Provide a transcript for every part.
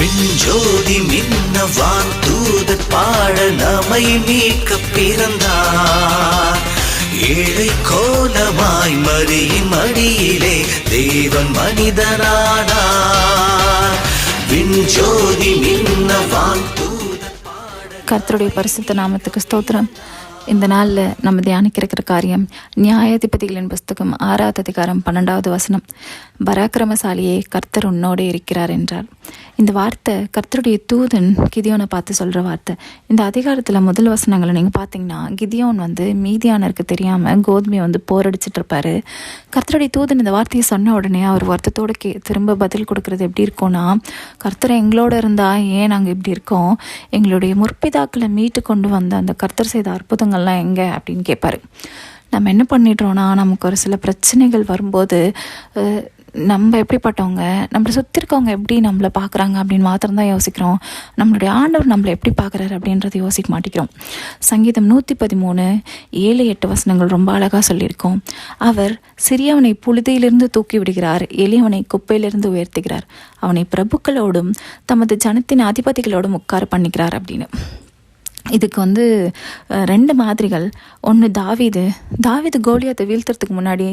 விஞ்சோதி மின்னவான் தூதர் பாட நம்மை மீட்க பிறந்தார். ஏழை கோலமாய் மரியின் மடியிலே தேவன் மனிதனானார். விஞ்சோதி மின்னவான் கர்த்தருடைய பரிசுத்த நாமத்துக்கு ஸ்தோத்திரம். இந்த நாளில் நம்ம தியானிக்க இருக்கிற காரியம் நியாயாதிபதிகளின் புஸ்தகம் ஆறாவது அதிகாரம் பன்னெண்டாவது வசனம். பராக்கிரமசாலியே கர்த்தர் உன்னோடு இருக்கிறார் என்றார். இந்த வார்த்தை கர்த்தருடைய தூதன் கிதியோனை பார்த்து சொல்கிற வார்த்தை. இந்த அதிகாரத்தில் முதல் வசனங்களை நீங்கள் பார்த்தீங்கன்னா கிதியோன் வந்து மீதியானருக்கு தெரியாமல் கோதுமையை வந்து போரடிச்சிட்டு இருப்பாரு கர்த்தருடைய தூதன் இந்த வார்த்தையை சொன்ன உடனே அவர் வருத்தத்தோடு கே திரும்ப பதில் கொடுக்கறது எப்படி இருக்கும்னா கர்த்தர் எங்களோட இருந்தா ஏன் நாங்கள் இப்படி இருக்கோம்? எங்களுடைய முற்பிதாக்களை மீட்டு கொண்டு வந்த அந்த கர்த்தர் செய்த அற்புதங்கள்லாம் எங்கே? அப்படின்னு கேட்பாரு நம்ம என்ன பண்ணிடுறோன்னா நமக்கு ஒரு சில பிரச்சனைகள் வரும்போது நம்ம எப்படிப்பட்டவங்க? நம்மளை சுற்றி இருக்கவங்க எப்படி நம்மளை பார்க்குறாங்க அப்படின்னு மாத்திரம்தான் யோசிக்கிறோம். நம்மளுடைய ஆண்டவர் நம்மளை எப்படி பார்க்குறாரு அப்படின்றத யோசிக்க மாட்டேங்கிறோம். சங்கீதம் நூற்றி பதிமூணு ஏழு எட்டு வசனங்கள் ரொம்ப அழகாக சொல்லியிருக்கோம். அவர் சிறியவனை புழுதியிலிருந்து தூக்கி விடுகிறார் எளியவனை குப்பையிலிருந்து உயர்த்துகிறார். அவனை பிரபுக்களோடும் தமது ஜனத்தின் அதிபதிகளோடும் உட்கார பண்ணிக்கிறார் அப்படின்னு. இதுக்கு வந்து ரெண்டு மாதிரிகள். ஒன்று தாவிது. தாவிது கோலியாத்தை வீழ்த்துறதுக்கு முன்னாடி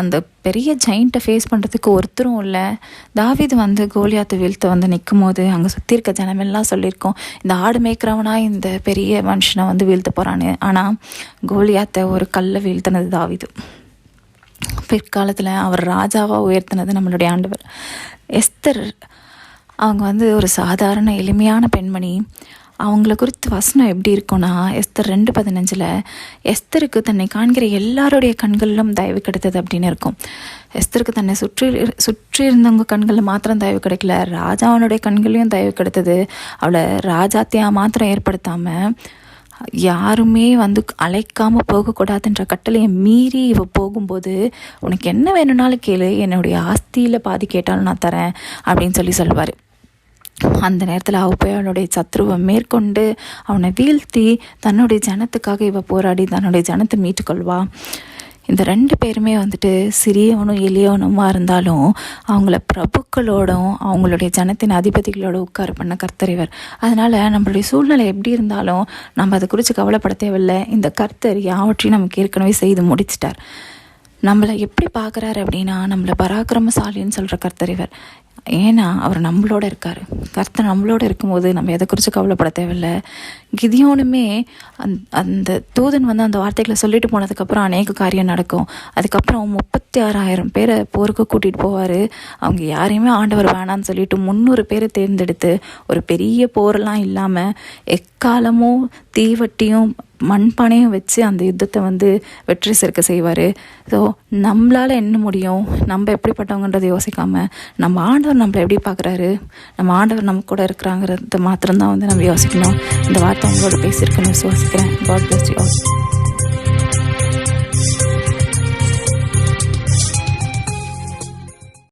அந்த பெரிய ஜெயிண்ட்டை ஃபேஸ் பண்ணுறதுக்கு ஒருத்தரும் இல்லை. தாவீது வந்து கோலியாத்தை வீழ்த்த வந்து நிற்கும் போது அங்கே சுற்றி இருக்க ஜனமெல்லாம் சொல்லியிருக்கோம் இந்த ஆடு மேய்க்கிறவனா இந்த பெரிய மனுஷனை வந்து வீழ்த்த போகிறான்னு ஆனால் கோலியாத்தை ஒரு கல்லை வீழ்த்தினது தாவீது. பிற்காலத்தில் அவர் ராஜாவாக உயர்த்தினது நம்மளுடைய ஆண்டவர். எஸ்தர் அவங்க வந்து ஒரு சாதாரண எளிமையான பெண்மணி. அவங்கள குறித்து வசனம் எப்படி இருக்கும்னா எஸ்தர் ரெண்டு பதினஞ்சில் எஸ்தருக்கு தன்னை காண்கிற எல்லாருடைய கண்களிலும் தயவு கிடைத்தது அப்படின்னு இருக்கும். எஸ்தருக்கு தன்னை சுற்றி சுற்றி இருந்தவங்க கண்களில் மாத்திரம் தயவு கிடைக்கல ராஜாவனுடைய கண்களையும் தயவு கிடைத்தது. அவளை ராஜாத்தியாக மாத்திரம் ஏற்படுத்தாமல் யாருமே வந்து அழைக்காமல் போகக்கூடாதுன்ற கட்டளையை மீறி இவ போகும்போது உனக்கு என்ன வேணும்னாலும் கேளு என்னுடைய ஆஸ்தியில் பாதி கேட்டாலும் நான் தரேன் அப்படின்னு சொல்லி சொல்லுவார். அந்த நேரத்தில் அவ போய் அவனுடைய சத்ருவை மேற்கொண்டு அவனை வீழ்த்தி தன்னுடைய ஜனத்துக்காக இவ போராடி தன்னுடைய ஜனத்தை மீட்டுக்கொள்வா. இந்த ரெண்டு பேருமே வந்துட்டு சிறியவனும் எளியவனுமா இருந்தாலும் அவங்கள பிரபுக்களோடும் அவங்களுடைய ஜனத்தின் அதிபதிகளோட உட்கார பண்ண கர்த்தரிவர் அதனால் நம்மளுடைய சூழ்நிலை எப்படி இருந்தாலும் நம்ம அதை குறித்து கவலைப்பட தேவையில்லை. இந்த கர்த்தர் யாவற்றையும் நமக்கு ஏற்கனவே செய்து முடிச்சிட்டார். நம்மளை எப்படி பார்க்குறாரு அப்படின்னா நம்மளை பராக்கிரமசாலின்னு சொல்கிற கர்த்தரிவர் ஏன்னா அவர் நம்மளோட இருக்கார். கர்த்தர் நம்மளோட இருக்கும்போது நம்ம எதை குறித்து கவலைப்பட தேவையில்லை. கிதியோனுமே அந் அந்த தூதன் வந்து அந்த வார்த்தைகளை சொல்லிட்டு போனதுக்கப்புறம் அநேக காரியம் நடக்கும். அதுக்கப்புறம் முப்பத்தி ஆறாயிரம் பேரை போருக்கு கூட்டிகிட்டு போவார். அவங்க யாரையுமே ஆண்டவர் வேணான்னு சொல்லிட்டு முந்நூறு பேரை தேர்ந்தெடுத்து ஒரு பெரிய போரெல்லாம் இல்லாமல் எக்காலமும் தீவட்டியும் மண்பானையும் வச்சு அந்த யுத்தத்தை வந்து வெற்றி சேர்க்க செய்வார். ஸோ நம்மளால் என்ன முடியும்? நம்ம எப்படிப்பட்டவங்கன்றதை யோசிக்காமல் நம்ம ஆண்டவர் நம்மளை எப்படி பார்க்குறாரு? நம்ம ஆண்டவர் நம்ம கூட இருக்கிறாங்கிறத மாத்திரம்தான் வந்து நம்ம யோசிக்கணும். இந்த வார்த்தை உங்களோட பேசியிருக்கணும் யோசிக்கிறேன் காட் பிளஸ் யூ